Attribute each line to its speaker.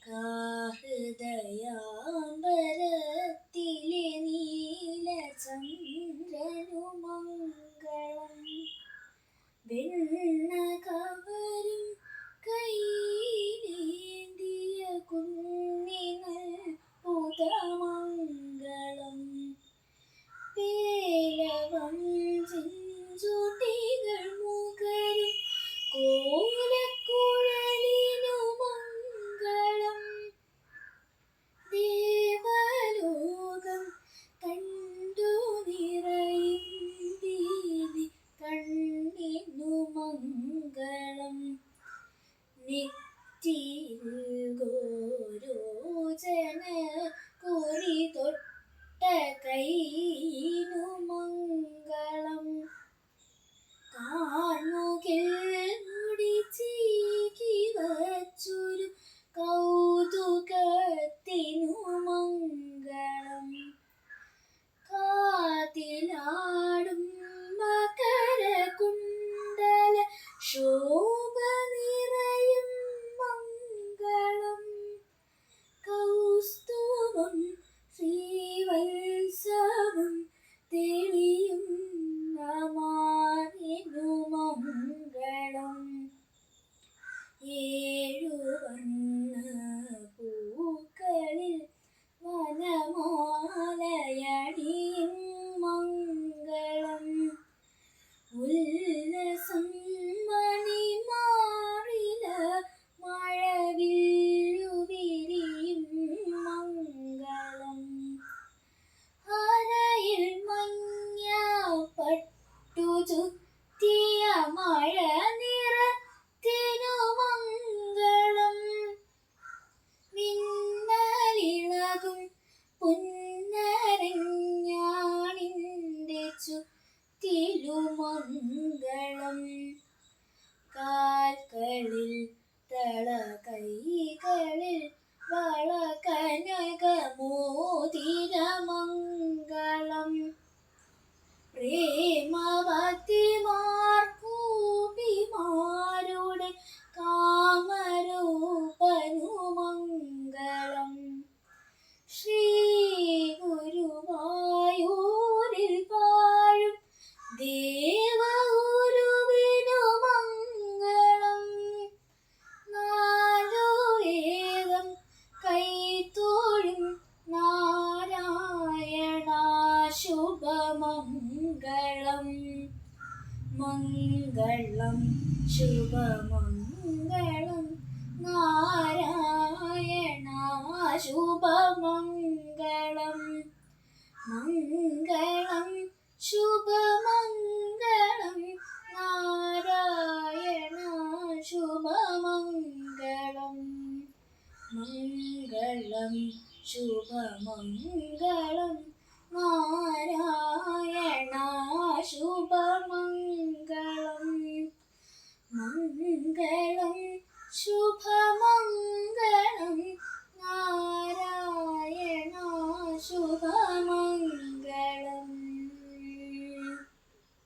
Speaker 1: Cơm. മംഗളം കാൽകളിൽ തള കൈകളിൽ ശുഭമംഗളം. മംഗളം ശുഭമംഗളം. നാരായണ ശുഭമംഗളം. മംഗളം ശുഭമംഗളം. നാരായണ ശുഭമംഗളം. മംഗളം ശുഭമംഗളം. ആരായണ ശുഭമംഗ